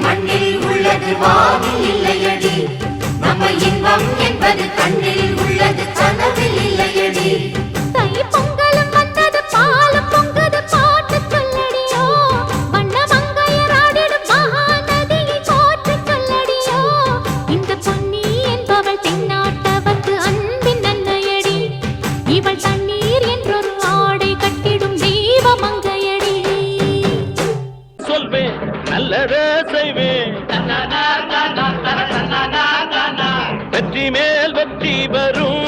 மண்ணில் உள்ளது வானில் இல்லையடி. நம்ம இன்பம் என்பது கண்ணில் உள்ளது கனவில் இல்லையடி. வெற்றி மேல் வெற்றி வரும்.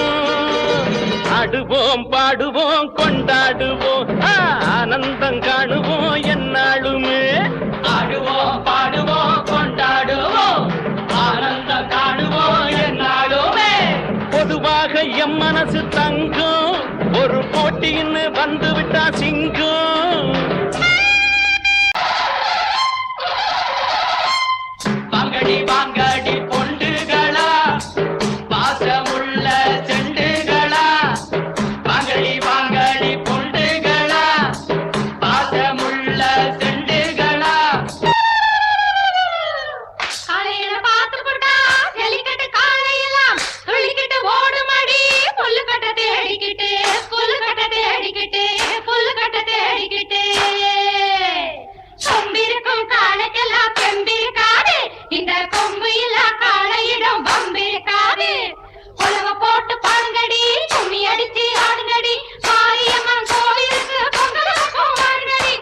ஆடுவோம் பாடுவோம் கொண்டாடுவோம். ஆனந்தம் காணுவோம் என்னாலுமே. ஆடுவோம் பாடுவோம் கொண்டாடுவோம். ஆனந்தம் காணுவோம் என்னாலுமே. பொதுவாக எம் மனசு தங்கும். ஒரு போட்டின்னு வந்து விட்டா சிங்கம். கொம்பிருக்கும் பெம்பிருக்காது இந்த கொம்பு இல்லா காளையிடம் பம்பிருக்காது உலக போட்டு பாடுங்கடி கும்மி அடிச்சு ஆடுங்கடி. மாரியம்மன் கோவிலுக்கு வாருங்கடி வாருங்கடி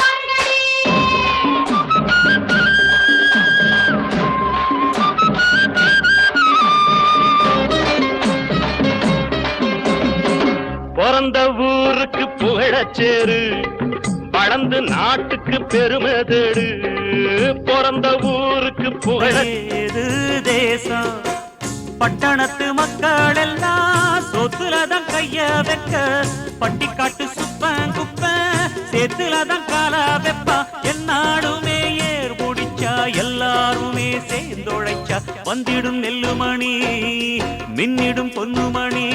வாருங்கடி. பிறந்த ஊருக்கு புகழச்சேரு வளர்ந்து நாட்டுக்கு பெருமை தேடு. பிறந்த ஊருக்கு புகழேது தேசம்? பட்டணத்து மக்கள் எல்லாம் சொத்துலதான் கைய வைக்க. பட்டிக்காட்டு சுப்ப குப்ப சேத்துலதான் கால வெப்பா. என்னாலுமே ஏர் முடிச்சா எல்லாருமே சேர்ந்தொழைச்சா. வந்திடும் நெல்லுமணி மின்னிடும் பொன்னுமணி.